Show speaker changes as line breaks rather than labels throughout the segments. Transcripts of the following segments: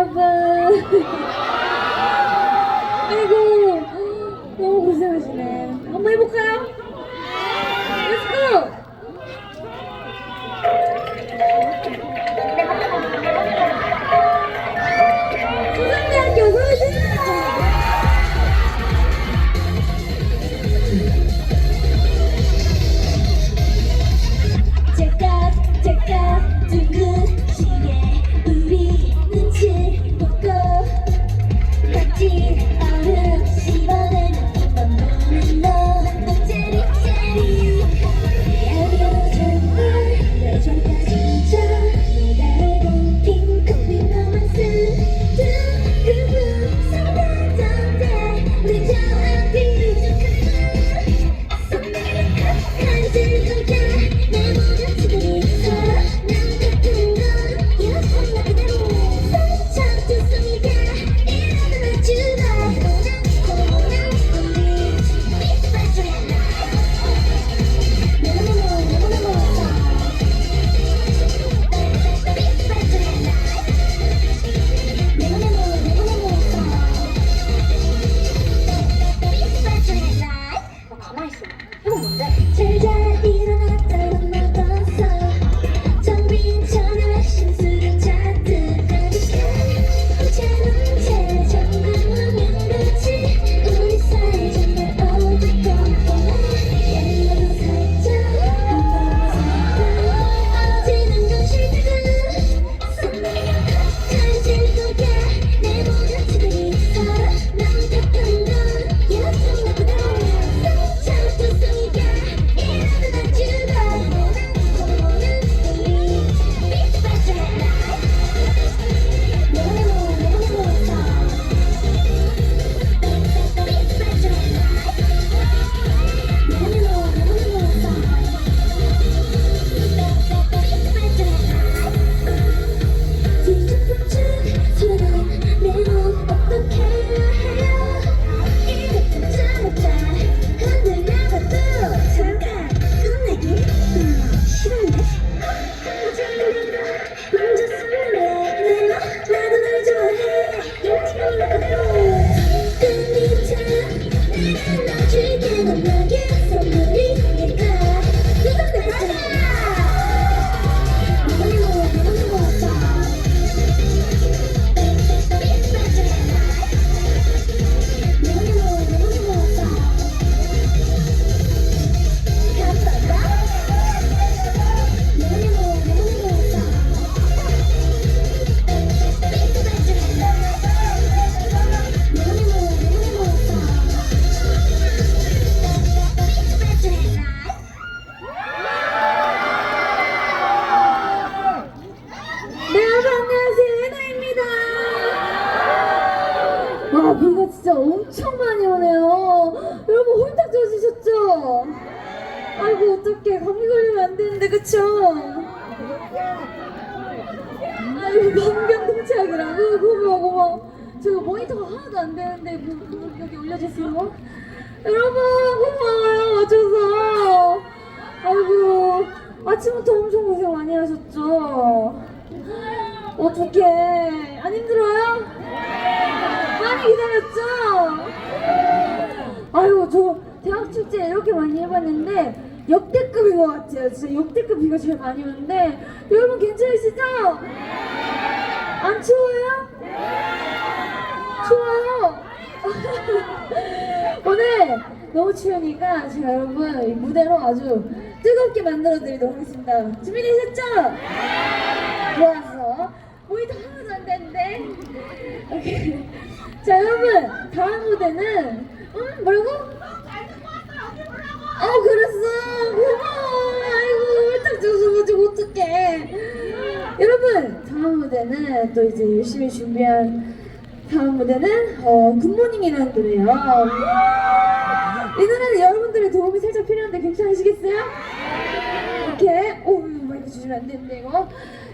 여 하셨죠? 어떡해. 안 힘들어요? 많이 기다렸죠? 아유, 저 대학 축제 이렇게 많이 해봤는데 역대급인 것 같아요. 진짜 역대급 비가 제일 많이 오는데 여러분 괜찮으시죠? 안 추워요? 추워요? 오늘 너무 추우니까 제가 여러분 이 무대로 아주 뜨겁게 만들어 드리도록 하겠습니다. 준비되셨죠? 좋았어. 모니터 하나도 안 되는데. 오케이. 자, 여러분. 다음 무대는, 응? 뭐라고? 어, 그랬어. 고마워. 아이고, 홀딱 줘서가지고 어떡해. 여러분, 다음 무대는 또 이제 열심히 준비한 다음 무대는, 어, 굿모닝이라는 노래예요. 이 노래는 여러분들의 도움이 살짝 필요한데 괜찮으시겠어요? 이렇게 오 마이크 주시면 안 되는데 이거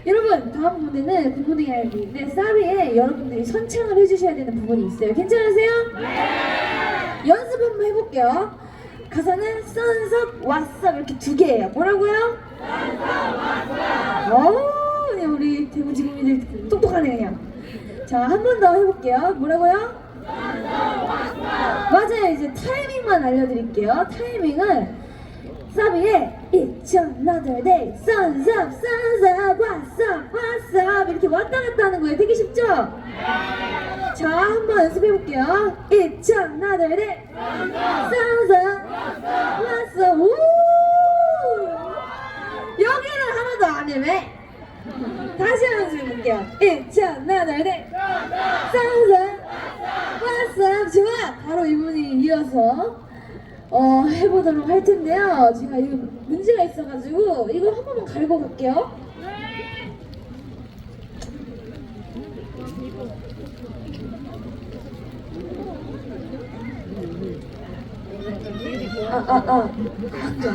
여러분 다음 무대는 굿모닝 알기인데 사비에 여러분들이 선창을 해주셔야 되는 부분이 있어요 괜찮으세요? 연습 한번 해볼게요 가사는 썬섭 왓썹 이렇게 두 개예요 뭐라고요? 썬섭 왓썹 오 우리 대구 지구민들 똑똑하네 그냥 자, 한 번 더 해볼게요. 뭐라고요? 맞아요. 이제 타이밍만 알려드릴게요. 타이밍은 사비의 It's another day, sun's up, sun's up, what's up, what's up 이렇게 왔다 갔다 하는 거예요. 되게 쉽죠? 자, 한번 연습해볼게요. It's another day, sun's up, what's up, 우! 여기는 하나도 안 해매. 다시 한번 day, sun's up, what's up. 좋아! 바로 이분이 이어서 어, 해보도록 할 텐데요. 제가 이거 문제가 있어가지고 이거 한 번만 갈고 갈게요. 아, 아, 아. 할게요.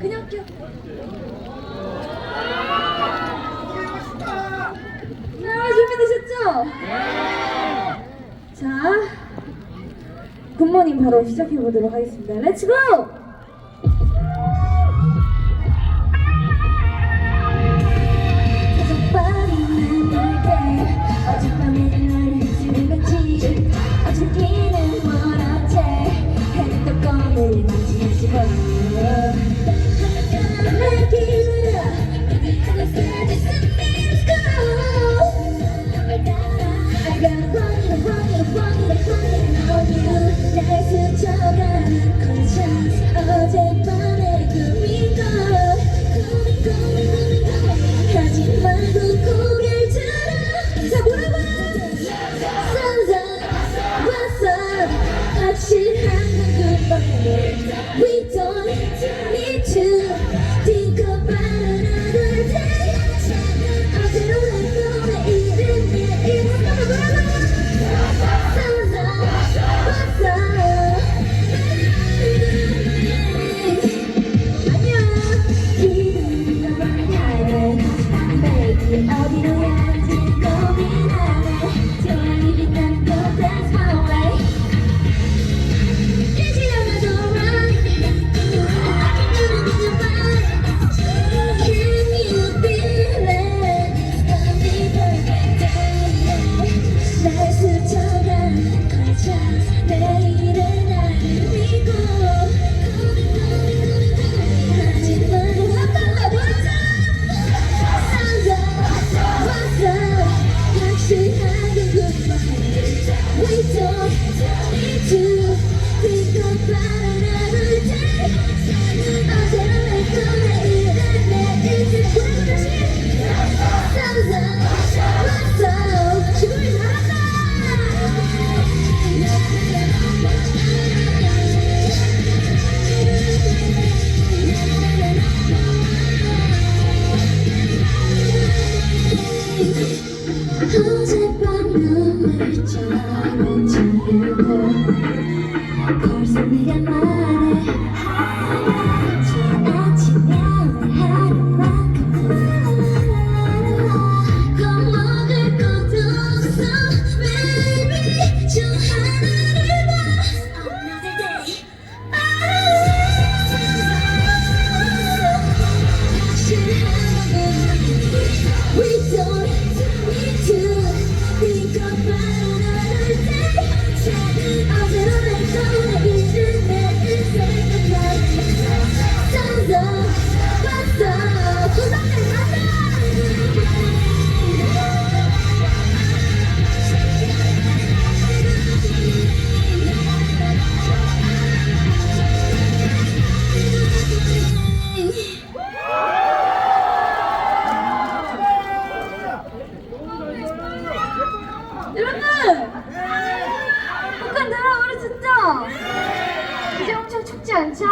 그냥 할게요. 자, 준비되셨죠? 자, 굿모닝 바로 시작해 보도록 하겠습니다. 렛츠 고!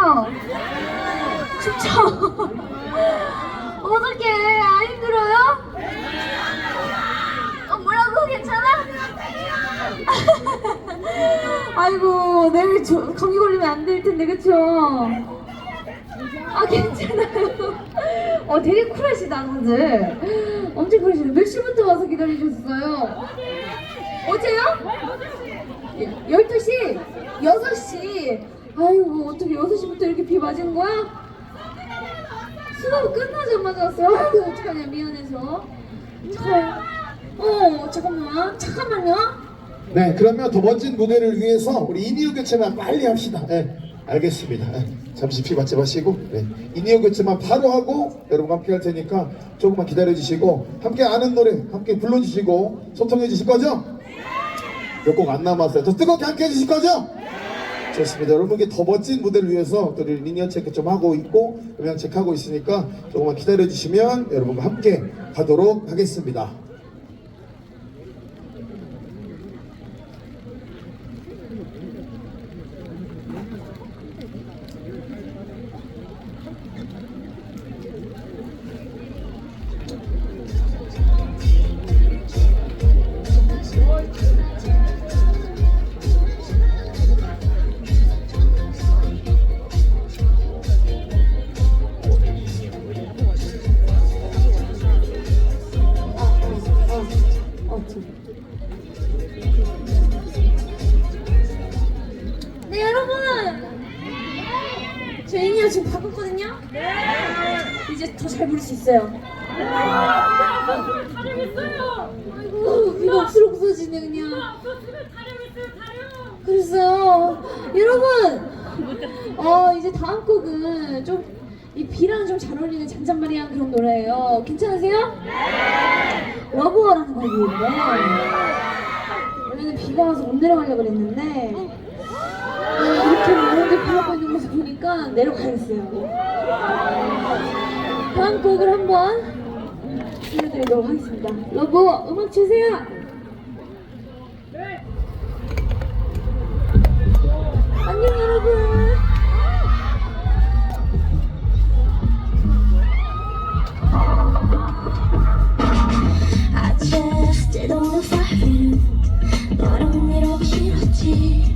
춥지 않죠? 춥죠? 어떡해, 안 힘들어요? 어, 뭐라고? 괜찮아? 아이고, 내일 저, 감기 걸리면 안 될 텐데, 그쵸? 아, 괜찮아요. 어, 되게 쿨하시다, 다들. 엄청 쿨하시네. 몇 시부터 와서 기다리셨어요? 어제요? 12시? 6시? 아이고 어떻게 6시부터 이렇게 비 맞은 거야? 수업 끝나자마자 왔어요 아이고 어떡하냐 미안해서 잘 어,
잠깐만 잠깐만요
네, 그러면 더 멋진 무대를 위해서 우리 이니어 교체만 빨리 합시다. 네, 알겠습니다. 네, 잠시 피 받지 마시고 네, 이니어 교체만 바로 하고 여러분 함께 할 테니까 조금만 기다려 주시고 함께 아는 노래 함께 불러주시고 소통해 주실 거죠? 몇 곡 안 남았어요. 더 뜨겁게 함께 해 주실 거죠? 좋습니다. 여러분께 더 멋진 무대를 위해서 또 리니어 체크 좀 하고 있고 음향 체크하고 있으니까 조금만 기다려 주시면 여러분과 함께 가도록 하겠습니다.
저 애니어 지금 바꿨거든요? 이제 더 잘 부를 수 있어요. 아이고 귀가 없을 없어지네 그냥. 그랬어요. 여러분 어 이제 다음 곡은 좀 이 비랑 좀 잘 어울리는 잔잔바리한 그런 노래예요. 괜찮으세요? 러브어라는 곡인데 원래는 비가 와서 못 내려가려고 그랬는데 네, 이렇게 많은데 비 오고 있는 모습 보니까 내려가야겠어요. 다음 곡을 한번 들려드리도록 하겠습니다. 러브어 음악 주세요. 안녕 여러분.
I just don't 이러기 싫었지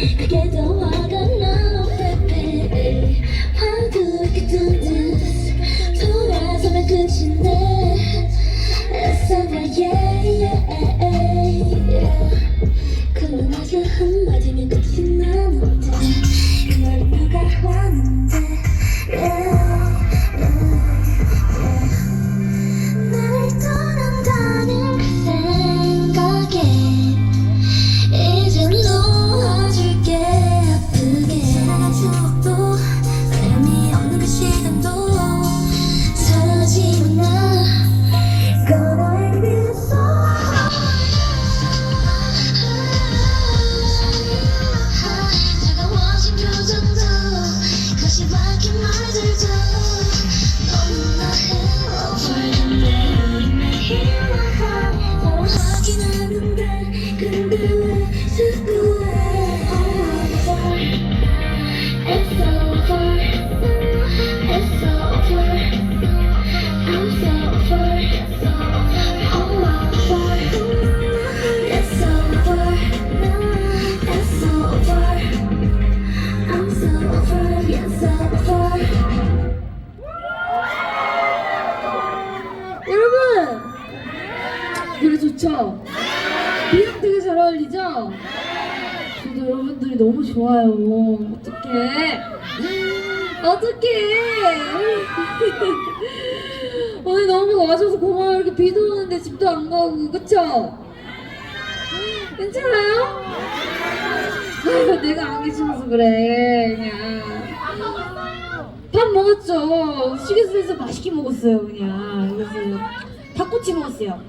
게그
좋죠? 비랑 되게 잘 어울리죠?
저도 여러분들이 너무 좋아요. 어떡해. 어떡해. 오늘 너무 와줘서 고마워요. 이렇게 비도 오는데 집도 안 가고, 그쵸? 괜찮아요? 아유, 내가 안 계셔서 그래, 그냥. 밥 먹었죠. 휴게소에서 맛있게 먹었어요, 그냥. 그래서 닭꼬치 먹었어요.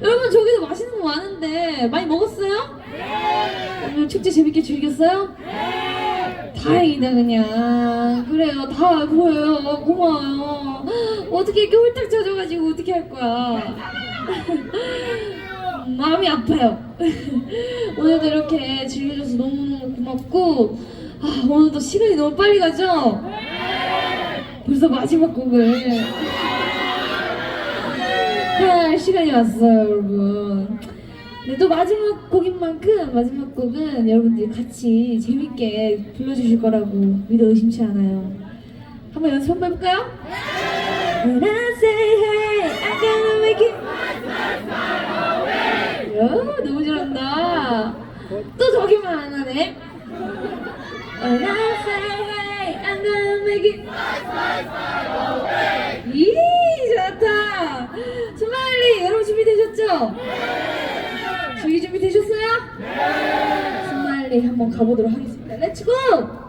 여러분, 저기도 맛있는 거 많은데, 많이 먹었어요? 오늘 축제 재밌게 즐겼어요? 다행이다, 그냥. 그래요, 다 보여요. 고마워요. 어떻게 이렇게 홀딱 젖어가지고 어떻게 할 거야. 마음이 아파요. 오늘도 이렇게 즐겨줘서 너무너무 고맙고, 아, 오늘도 시간이 너무 빨리 가죠? 벌써 마지막 곡을 할 시간이 왔어요, 여러분. 네, 또 마지막 곡인 만큼 마지막 곡은 여러분들이 같이 재밌게 불러주실 거라고 믿어 의심치 않아요. 한번 연습 한번 해볼까요? When I say hey, I'm gonna make it. 야, 너무 잘한다. 또 저기만 안 하네. When I say hey, I'm gonna make it. 이 좋다. 스마일리 여러분 준비되셨죠? 저희 준비되셨어요? 스마일리 한번 가보도록 하겠습니다. 렛츠고!